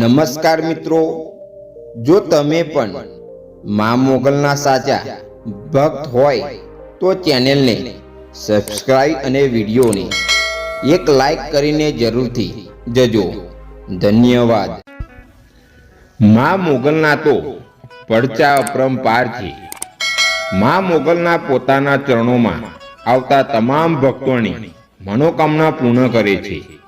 નમસ્કાર મિત્રો. જો તમે પણ મા મોગલના સાચા ભક્ત હોય, તો ચેનલને સબસ્ક્રાઈબ અને વિડીયોને એક લાઈક કરીને જરૂરથી જજો. ધન્યવાદ. મા મોગલના તો પડચા અપરંપાર છે. મા મોગલના પોતાના ચરણોમાં આવતા તમામ ભક્તોની મનોકામના પૂર્ણ કરે છે.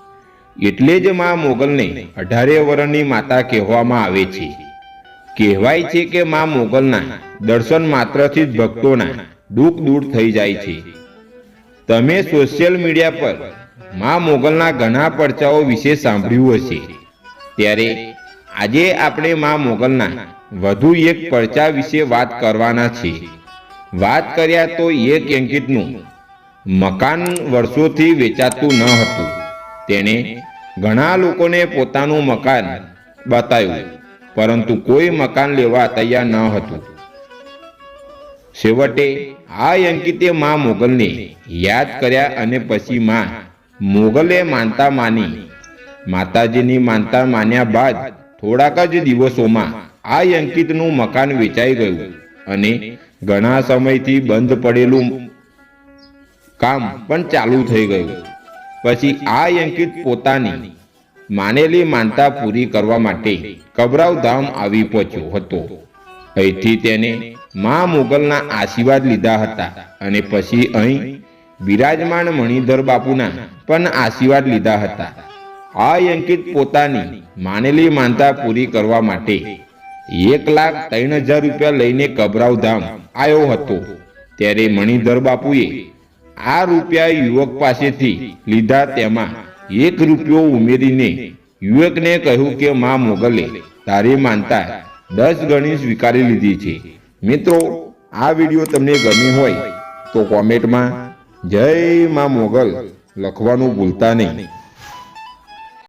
એટલે જ મા મોગલને અઢારે વરણની માતા કહેવામાં આવે છે. કહેવાય છે કે મા મોગલના દર્શન માત્રથી જ ભક્તોના દુઃખ દૂર થઈ જાય છે. તમે સોશિયલ મીડિયા પર મા મોગલના ઘણા પડચાઓ વિશે સાંભળ્યું હશે. ત્યારે આજે આપણે મા મોગલના વધુ એક પડચા વિશે વાત કરવાના છે. વાત કર્યા તો એક અંકિતનું મકાન વર્ષોથી વેચાતું ન હતું. તેણે ઘણા લોકોને પોતાનું મકાન બતાવ્યું, પરંતુ કોઈ મકાન લેવા તૈયાર ન હતું. છેવટે આ અંકિતે મા મોગલને યાદ કર્યા અને પછી મા મોગલે માનતા માની. માતાજીની માનતા માન્યા બાદ થોડાક જ દિવસોમાં આ અંકિતનું મકાન વેચાઈ ગયું અને ઘણા સમયથી બંધ પડેલું કામ પણ ચાલુ થઈ ગયું. પછી આ અંકિત પોતાની માનેલી માનતા પૂરી કરવા માટે કબરાવ ધામ આવી પહોંચ્યો હતો. અહીંથી તેને મા મોગલના આશીર્વાદ લીધા હતા અને પછી અહીં બિરાજમાન મણિધર બાપુના પણ આશીર્વાદ લીધા હતા. આ અંકિત પોતાની માનેલી માનતા પૂરી કરવા માટે એક લાખ ત્રણ હજાર રૂપિયા લઈને કબરાવ ધામ આવ્યો હતો. ત્યારે મણિધર બાપુએ આ રૂપિયા યુવક પાસેથી લીધા તેમાં એક રૂપિયો ઉમેરીને યુવકને કહ્યું કે, માં મોગલે, તારી માનતા દસ ગણી સ્વીકારી લીધી છે. મિત્રો, આ વીડિયો તમને ગમી હોય તો કોમેન્ટમાં જય માં મોગલ લખવાનું ભૂલતા નહીં.